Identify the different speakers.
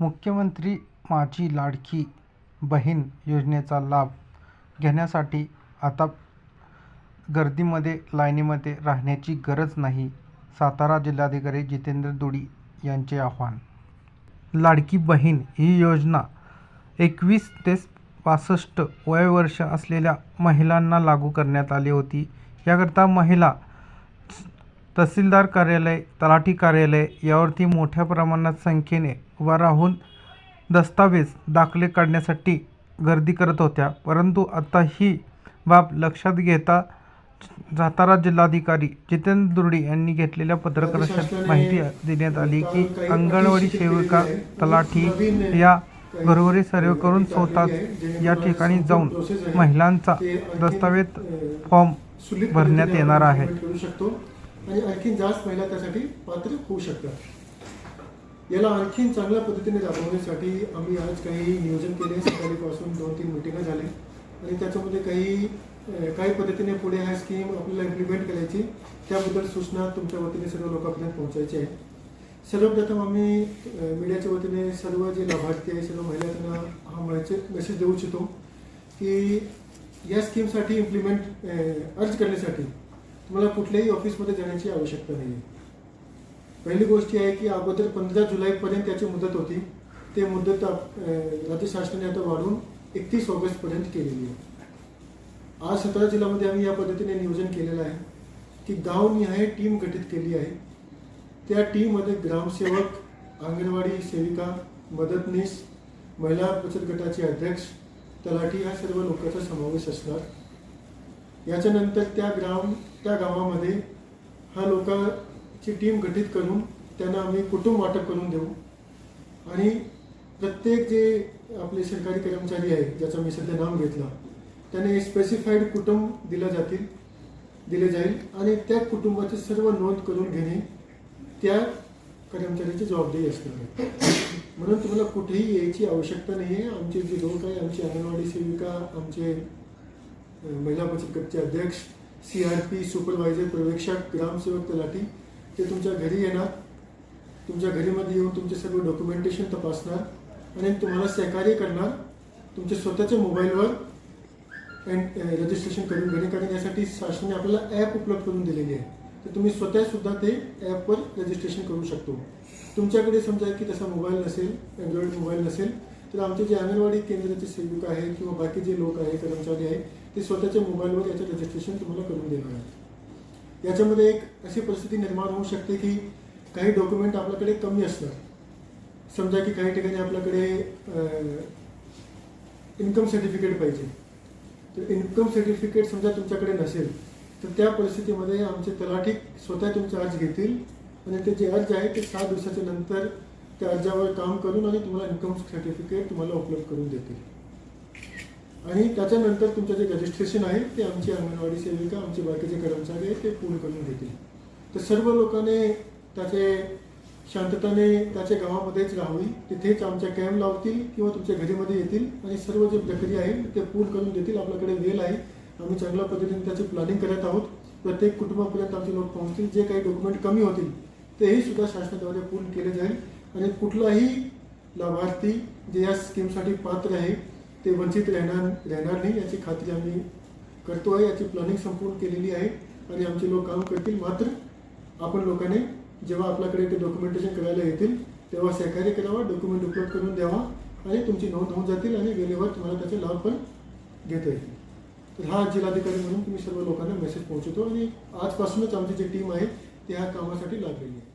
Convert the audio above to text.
Speaker 1: मुख्यमंत्री माझी लाडकी बहीण योजनेचा लाभ घेण्यासाठी आता गर्दीमध्ये लाईनीमध्ये राहण्याची गरज नाही सातारा जिल्हाधिकारी जितेंद्र दुडी यांचे आव्हान. लाडकी बहीण ही योजना एकवीस ते पासष्ट वयोवर्ष असलेल्या महिलांना लागू करण्यात आली होती. याकरता महिला तहसीलदार कार्यालय तलाठी कार्यालय यावरती मोठ्या प्रमाणात संख्येने उभा राहून दस्तावेज दाखले काढण्यासाठी गर्दी करत होत्या परंतु आता ही बाब लक्षात घेता सातारा जिल्हाधिकारी जितेंद्र दुर्डी यांनी घेतलेल्या पत्रकार माहिती देण्यात आली की अंगणवाडी सेविका तलाठी या घरोघरी सर्वे करून स्वतः या ठिकाणी जाऊन महिलांचा दस्तावेज फॉर्म भरण्यात येणार आहे.
Speaker 2: आणि आणखीन जास्त महिला त्यासाठी पात्र होऊ शकतात. याला आणखीन चांगल्या पद्धतीने राबवण्यासाठी आम्ही आज काही नियोजन केले. सकाळीपासून दोन तीन मिटिंग झाले. आणि त्याच्यामध्ये काही काही पद्धतीने पुढे ह्या स्कीम आपल्याला इम्प्लिमेंट करायची. त्याबद्दल सूचना तुमच्या वतीने सर्व लोकांपर्यंत पोहोचायची आहे. सर्वप्रथम आम्ही मीडियाच्या वतीने सर्व जे लाभार्थी आहे सर्व महिला त्यांना हा मेसेज मेसेज देऊ इच्छितो की या स्कीमसाठी इम्प्लिमेंट अर्ज करण्यासाठी तुम्हाला कुठल्याही ऑफिसमध्ये जाण्याची आवश्यकता नाही पहिली गोष्ट आहे की अगोदर पंधरा जुलैपर्यंत त्याची मुदत होती. ते मुदत राज्य शासनाने आता वाढून एकतीस ऑगस्टपर्यंत केलेली आहे. आज सतरा जिल्ह्यामध्ये आम्ही या पद्धतीने नियोजन केलेलं आहे की गावनिहाय टीम गठीत केली आहे. त्या टीममध्ये ग्रामसेवक अंगणवाडी सेविका मदतनीस महिला बचत गटाचे अध्यक्ष तलाठी या सर्व लोकांचा समावेश असणार. याच्यानंतर त्या ग्राम त्या गावामध्ये हा लोकांची टीम गठीत करून त्यांना आम्ही कुटुंब वाटप करून देऊ. आणि प्रत्येक जे आपले सरकारी कर्मचारी आहेत ज्याचं मी सध्या नाम घेतला त्यांना स्पेसिफाईड कुटुंब दिलं जातील दिले जाईल. आणि त्या कुटुंबाची सर्व नोंद करून घेणे त्या कर्मचाऱ्याची जबाबदारी असणार आहे. म्हणून तुम्हाला कुठेही यायची आवश्यकता नाही आहे आमचे जे लोक आहे आमची अंगणवाडी सेविका आमचे महिला बचत गटचे अध्यक्ष सी आर पी सुपरवायझर पर्यवेक्षक ग्रामसेवक तलाठी ते तुमच्या घरी येणार. तुमच्या घरीमध्ये येऊन तुमचे सर्व डॉक्युमेंटेशन तपासणार आणि तुम्हाला सहकार्य करणार. तुमच्या स्वतःच्या मोबाईलवर रजिस्ट्रेशन करून घेणे कारण यासाठी शासनाने आपल्याला ॲप उपलब्ध करून दिलेली आहे. तर तुम्ही स्वतःसुद्धा ते ॲपवर रजिस्ट्रेशन करू शकतो. तुमच्याकडे समजा की तसा मोबाईल नसेल अँड्रॉइड मोबाईल नसेल तर आमचे जे अंगणवाडी केंद्राचे सेविका आहे किंवा बाकी जे लोक आहे कर्मचारी आहे ते स्वतःच्या मोबाईलवर याचं रजिस्ट्रेशन तुम्हाला करून देणार आहे याच्यामध्ये एक अशी परिस्थिती निर्माण होऊ शकते की काही डॉक्युमेंट आपल्याकडे कमी असतात. समजा की काही ठिकाणी आपल्याकडे इन्कम सर्टिफिकेट पाहिजे. तर इन्कम सर्टिफिकेट समजा तुमच्याकडे नसेल तर त्या परिस्थितीमध्ये आमचे तलाठी स्वतः तुमचे अर्ज घेतील आणि ते जे अर्ज आहे ते सात दिवसाच्या नंतर त्या अर्जावर काम करून आणि तुम्हाला इन्कम सर्टिफिकेट तुम्हाला उपलब्ध करून देतील. आणि त्याच्यानंतर तुमचं जे रजिस्ट्रेशन आहे ते आमची अंगणवाडी सेविका आमचे बाकीचे कर्मचारी आहेत ते पूर्ण करून घेतील तर सर्व लोकांनी त्याचे शांतताने त्याच्या गावामध्येच राहावी. तिथेच आमच्या कॅम्प लावतील किंवा तुमच्या घरीमध्ये येतील आणि सर्व जे प्रक्रिया आहे ते पूर्ण करून देतील. आपल्याकडे वेळ आहे. आम्ही चांगल्या पद्धतीने त्याची प्लॅनिंग करत आहोत. प्रत्येक कुटुंबापर्यंत आमचे लोक पोहोचतील. जे काही डॉक्युमेंट कमी होतील तेही सुद्धा शासनाद्वारे पूर्ण केले जाईल. आणि कुठलाही लाभार्थी जे या स्कीमसाठी पात्र आहे ते वंचित राहणार राहणार नाही याची खात्री आम्ही करतो आहे. याची प्लॅनिंग संपूर्ण केलेली आहे. आणि आमचे लोक काम करतील. मात्र आपण लोकांनी जेव्हा आपल्याकडे ते डॉक्युमेंटेशन करायला येतील तेव्हा सहकार्य करावा डॉक्युमेंट उपलब्ध करून द्यावा आणि तुमची नोंद होऊन जातील आणि वेळेवर तुम्हाला त्याचे लाभ पण घेता येतील तर हा जिल्हाधिकारी म्हणून तुम्ही सर्व लोकांना मेसेज पोहोचवतो. आणि आजपासूनच आमची जी टीम आहे ती ह्या कामासाठी लागलेली आहे.